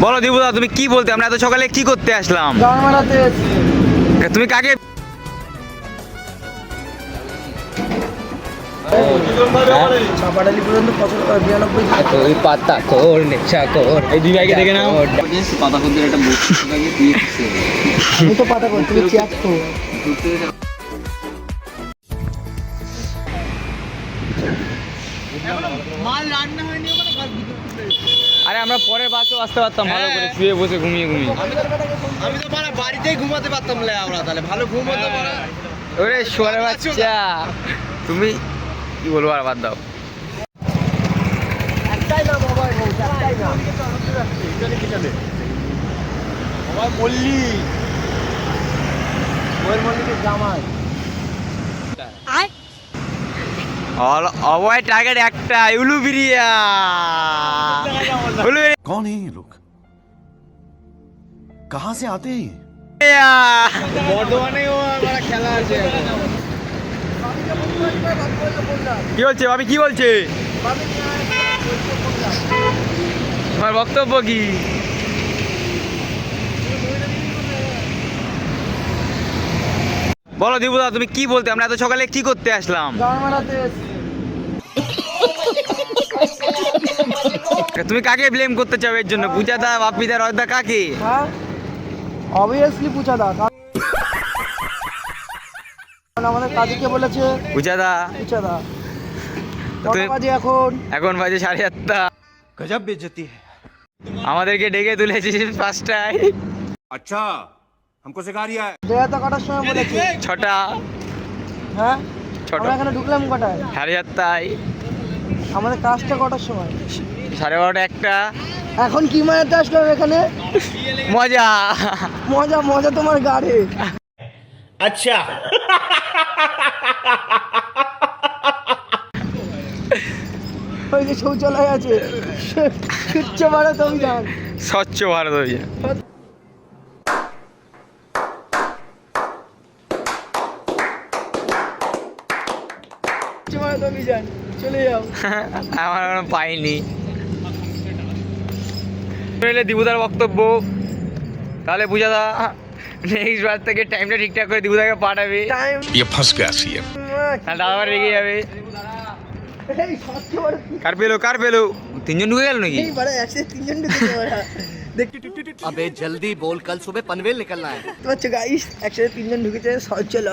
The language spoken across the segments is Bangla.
বলো দিবুদা তুমি কি বলতে? আমরা এত সকালে কি করতে আসলাম? তুমি কাকে চাপাডালি পর্যন্ত কত আমরা পরে বাসও আসতে পারতাম ভালো করে শুয়ে বসে ঘুমিয়ে ঘুমিয়ে। আমি তো মানে বাড়িতেই ঘুমাতে পারতাম লে আমরা তাহলে ভালো ঘুম হতো ওরে সোয়ারে বাচ্চা। তুমি কি বলব আর বাদ দাও। একটাই না মোবাইল একটাই না মোবাইল বললি ওর মল্লিকের জামাই। অল- অভয় টার্গেট একটা উলুবিরিয়া উলুবিরিয়া कौन है ये लोग कहां से आते हैं ये? বর্ধমানেও আমার খেলা আছে কি বলছে ভাবি কি বলছে তোমার বক্তব্য কি বলো দীপুদা তুমি কি বলতে? আমরা এত সকালে কি করতে আসলাম? তুমি কাকে ব্লেম করতে চাও এর জন্য? পূজা দা বাপি দা রয়দা কাকে? অবভিয়াসলি পূজা দা আমাদের কাজীকে বলেছে। পূজা দা পূজা দা এখন? এখন বাজে সাড়ে আটটা। আমাদেরকে ডেকে তুলেছিস পাঁচটায়। আচ্ছা। हमको सिखा रिया है দেড়টা কটার সময় বলেছে ছটা হ্যাঁ ছটা আমরা এখানে ঢুকলাম কটায় সাড়ে চারটায় আমাদের কাজটা কটার সময় সাড়ে বারোটা একটা এখন কি মারাতে আসলাম এখানে মজা মজা মজা তোমার গাড়ি আচ্ছা ওই যে শৌচালয় আছে স্বচ্ছ ভারত অভিযান স্বচ্ছ ভারত অভিযান ভিজা চলে যাও। আমার পাইনি। শুনলে দিবুদার বক্তব্য। তাহলে বুঝা দা নেক্সট বার থেকে টাইমটা ঠিকঠাক করে দিবুদাকে পাঠাবে। টাইম ইয়ে রেগে যাবে। কার পেল কার পেল? তিনজন ঢুকে গেল নাকি? তিনজন আবে জলদি বল কাল সুবে পনভেল নিকলনা হ্যায় তো গাইস একসাথে তিনজন ঢুকেছে সব চলো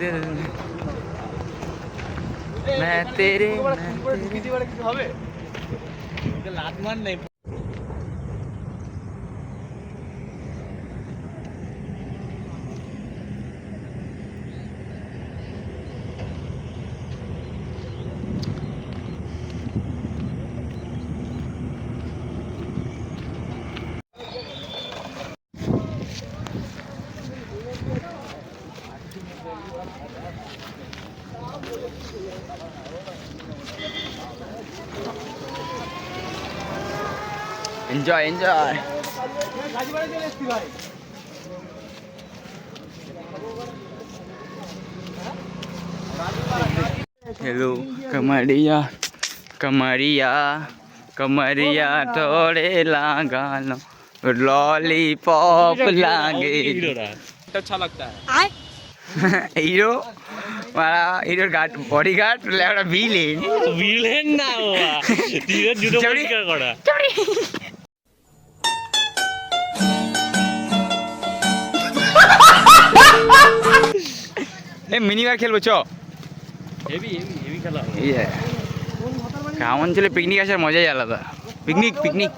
मजाक मैं तेरे হবে এনজয় এনজয় हेलो कमरिया कमरिया कमरिया तोड़े लागालो लॉलीपॉप लागे হিরো মারা হিরোর গার্ড বডি গার্ড একটা ভিলেন ভিলেন না বাবা তীরের জুতো চড়ি। পরিষ্কার করা এ মিনিবার খেলব চ। হ্যাঁ। গ্রাম অঞ্চলে পিকনিক আসার মজাই আলাদা। পিকনিক পিকনিক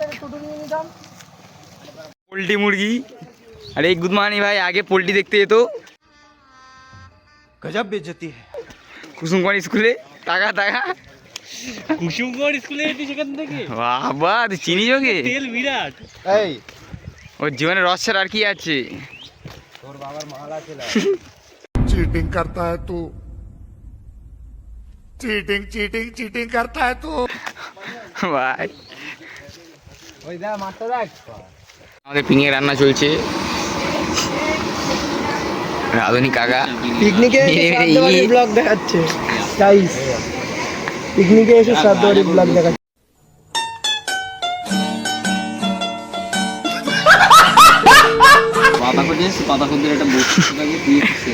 পোলট্রি মুরগি। আরে এই গুদমানি ভাই আগে পোলট্রি দেখতে যেত। গজব বেজতি কুসুমগঞ্জ স্কুলে টাকা টাকা। কুসুমগঞ্জ স্কুলে এটি সেখান থেকে? বাবা তুই চিনিস ওকে? তেল বিরাট। এই। ওর জীবনে রস আর কি আছে? তোর বাবার মালা ছিল। चीटिंग करता है तू चीटिंग चीटिंग चीटिंग करता है तू ভাই ওই দেখ মারটা দেখ আমাদের পিঙে রান্না চলছে রাধুনি কাকা পিকনিকে এসে এই- শ্রাদ্ধবাড়ির এই- ব্লগ দেখাচ্ছে গাইস পিকনিকে এসে শ্রাদ্ধবাড়ির ব্লগ দেখাচ্ছে পাতা খুঁজে পাতা খুঁজে একটা বস্তু থাকে দিয়ে দিচ্ছে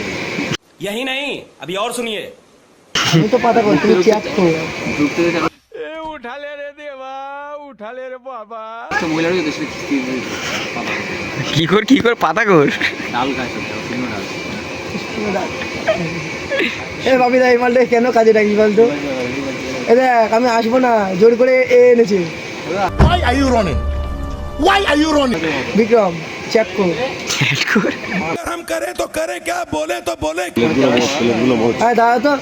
यही नहीं अभी और सुनिए আমি তো পাতা করছি তুমি চ্যাট করো ঢুকতে যেতে উঠালে রে দেবা উঠালে রে বাবা একটা মহিলারও যেতে সেটা খিস্তি দিয়ে দিত। পাতা কি কর কি কর পাতা কর ডাল খায় সব শুকনো ডাল এ বাবি দা এই মালটা কেন কাজে ডাকিস বলতো এ দেখ আমি আসবো না জোর করে এ এনেছে Why are you running? Why are you running? Vikram chat করো हम करें तो करें क्या बोले तो बोले হ্যাঁ দাদা তো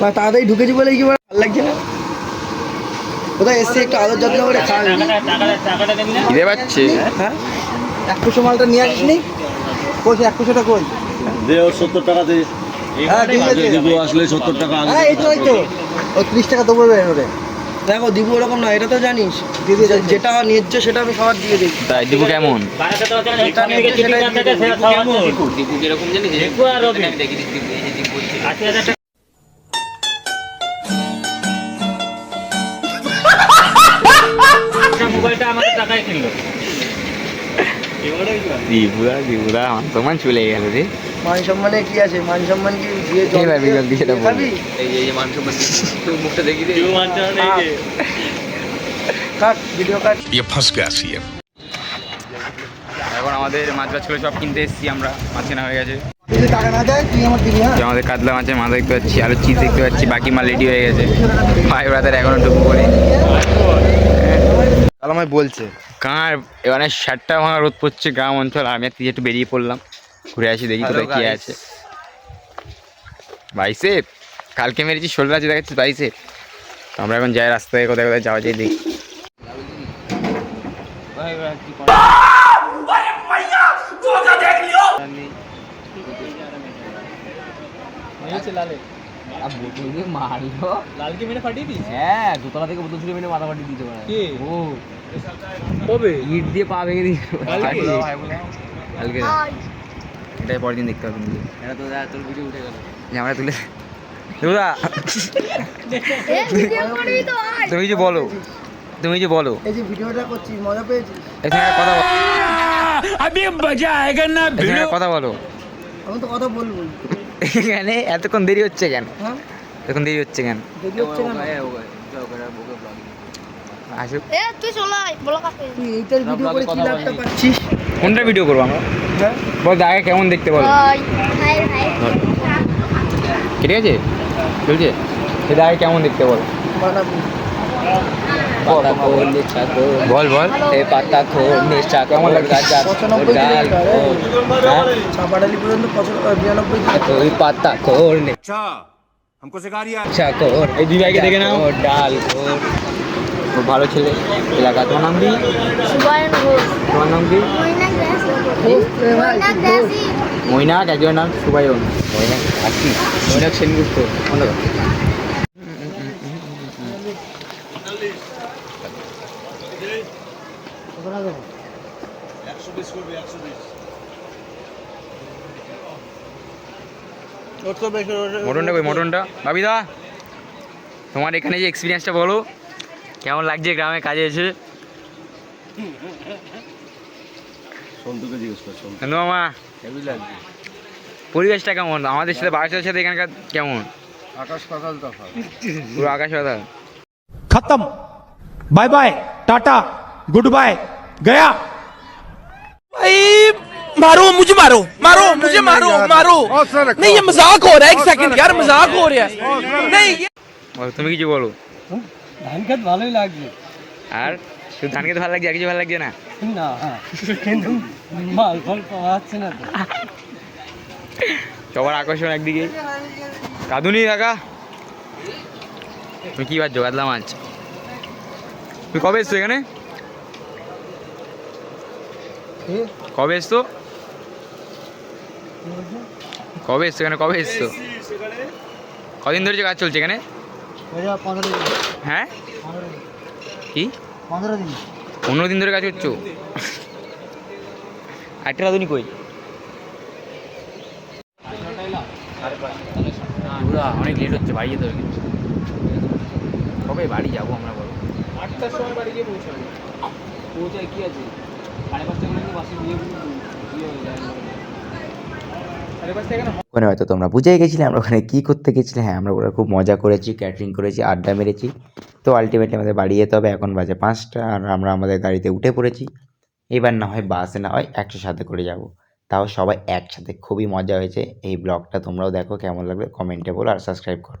বা তাড়াতাড়ি ঢুকেছি বলে কি বলে ভালো লাগছে না কোথায় এসছে একটু আদর যত্ন করে খাওয়াবি খিদে পাচ্ছে হ্যাঁ এক কুশো মালটা নিয়ে আসিস নি কই এক কুশোটা কই দে ওর সত্তর টাকা দে হ্যাঁ ঠিক আছে দিব আসলে সত্তর টাকা হ্যাঁ এই তো এই তো ওই ত্রিশ টাকা দেবো ওরে দেখো দিব ওরকম না এটা তো জানিস। যেটা ন্যায্য সেটা আমি সবার দিয়ে দিই। তাই কেমন। দীপু কীরকম জানিস আমি দেখি দিচ্ছি এই যে মোবাইলটা আমাদের টাকায় কিনলো। দিবুদা দিবুদা আমার তোমার চলে গেল রে। মান সম্মানে কি আছে মান সম্মান কি দিয়ে জল এবার দিয়ে- জলদি সেটা বল। খাবি? এই যে এই যে মান সম্মান তুই মুখটা দেখি দে কেউ মানতে হবে না এই যে কাট ভিডিও কাট ये फंस गया सीएम এখন আমাদের মাছ মাছগুলো সব কিনতে এসেছি আমরা মাছ কেনা হয়ে গেছে যদি টাকা না দেয় তুই আমার দিবি হ্যাঁ যে আমাদের কাতলা মাছের মাথা দেখতে পাচ্ছি আলু চিজ দেখতে পাচ্ছি বাকি মাল রেডি হয়ে গেছে ভাই ব্রাদার এখনো টুকু করে আমায় বলছে কার এখানে সাতটা ভাঙা রোদ পড়ছে গ্রাম অঞ্চল আমি আর তুই একটু বেরিয়ে পড়লাম ঘুরে আসি দেখি কোথায় কি আছে। বাইসে কালকে মেরেছি ষোলো আছে দেখাচ্ছি বাইসে তো আমরা এখন যাই রাস্তায় কোথায় কোথায় যাওয়া যায় দেখি। মারলো লালকে মেরে ফাটিয়ে দিস হ্যাঁ দোতলা থেকে বোতল ছুড়ে মেরে মাথা ফাটিয়ে দিতে পারে ও। কবে? ইট দিয়ে পা ভেঙে দিয়েছিল কালকে? এটাই পরের দিন দেখতে হবে কিন্তু এটা তো তোর ভিডিও উঠে গেল আমরা তুলে দাদা তুমি যে বলো তুমি যে বলো এই যে ভিডিওটা করছি মজা পেয়েছিস এখানে কথা বলো এখানে একটা কথা বলো আমি তো কথা বলবোই এখানে এতক্ষণ দেরি হচ্ছে কেন হ্যাঁ এতক্ষণ দেরি হচ্ছে কেন দেরি হচ্ছে না আসুক এ তুই চলে আয় বলো কাকে তুই এইটার ভিডিও করে কি লাভটা পাচ্ছিস কোনটা ভিডিও করবো আমরা হ্যাঁ বল জায়গা কেমন দেখতে বলো ভাই ভাই ভাই ঠিক আছে চলছে সে জায়গা কেমন দেখতে বল বানাবি পাতা খোল নেচা খোল বল বল এ পাতা খোল নেচা কেমন খোল লাগছে? গাজা পঁচানব্বই ডাল কিলোমিটার, এ? খোল হ্যাঁ চাপাডালি পর্যন্ত পঁচানব্বই বিরানব্বই কিলোমিটার। ওই পাতা খোল अच्छा हमको सिखा रिया है নেচা খোল এই দুই ভাইকে দেখে নাও। খোল, খুব ভালো ছেলে। এলাকা তোমার নাম কি? তোমার নাম কি? মৈনাক একজনের নাম সুবায়ন মৈনাক আছি মৈনাক সেনগুপ্ত বন্ধ কর। মটনটা কই মটনটা ভাবিদা তোমার এখানে যে এক্সপিরিয়েন্সটা বলো। কেমন লাগছে গ্রামে কাজে এসে সন্তুকে জিজ্ঞেস কর সন্তু নন্দু মামা পরিবেশটা কেমন আমাদের সাথে বাচ্চাদের সাথে এখানকার কেমন আকাশ পাতাল তফাৎ পুরো আকাশ পাতাল खत्म bye bye tata good bye गया भाई मारो मुझे मारो मारो मुझे मारो मारो नहीं ये मजाक हो रहा है एक सेकंड यार मजाक हो रहा है नहीं ये বলো, তুমি কিছু বলো ধান খেত ভালোই লাগছে আর শুধু ধান খেতে ভালো লাগছে আর কিছু ভালো লাগছে না? না কিন্তু মাল ফল পাওয়া যাচ্ছে না তো। সবার আকর্ষণ একদিকে। কাঁদুনি কাকা তুমি কী ভাবছ? কাতলা মাছ। তুমি কবে এসছো এখানে? কবে এসছো? কবে এসছো এখানে? কবে এসছো? কদিন ধরে কাজ চলছে এখানে? হ্যাঁ? পনেরো দিন। কি? পনেরো দিন। পনেরো দিন ধরে কাজ করছ? একটা রাঁধুনি কই? অনেক লেট হচ্ছে বাড়ি যেতে হবে কবে বাড়ি যাব আমরা বলো? আটটার সময় বাড়ি গিয়ে পৌঁছাবে। পৌঁছায় কি আছে? সাড়ে পাঁচটা করে বাসে বিয়ে বিয়ে হয়ে যায় সাড়ে পাঁচটা কেন ওখানে হয়তো তোমরা বুঝেই গেছিলে আমরা ওখানে কী করতে গেছিলে। হ্যাঁ আমরা ওরা খুব মজা করেছি ক্যাটারিং করেছি, আড্ডা মেরেছি। তো আলটিমেটলি আমাদের বাড়ি যেতে হবে, এখন বাজে পাঁচটা আর আমরা আমাদের গাড়িতে উঠে পড়েছি। এবার না হয় বাসে না হয় একশো সাথে করে যাব। তাও সবাই একসাথে, খুবই মজা হয়েছে। এই ব্লগটা তোমরাও দেখো, কেমন লাগবে কমেন্টে বলো আর সাবস্ক্রাইব করো।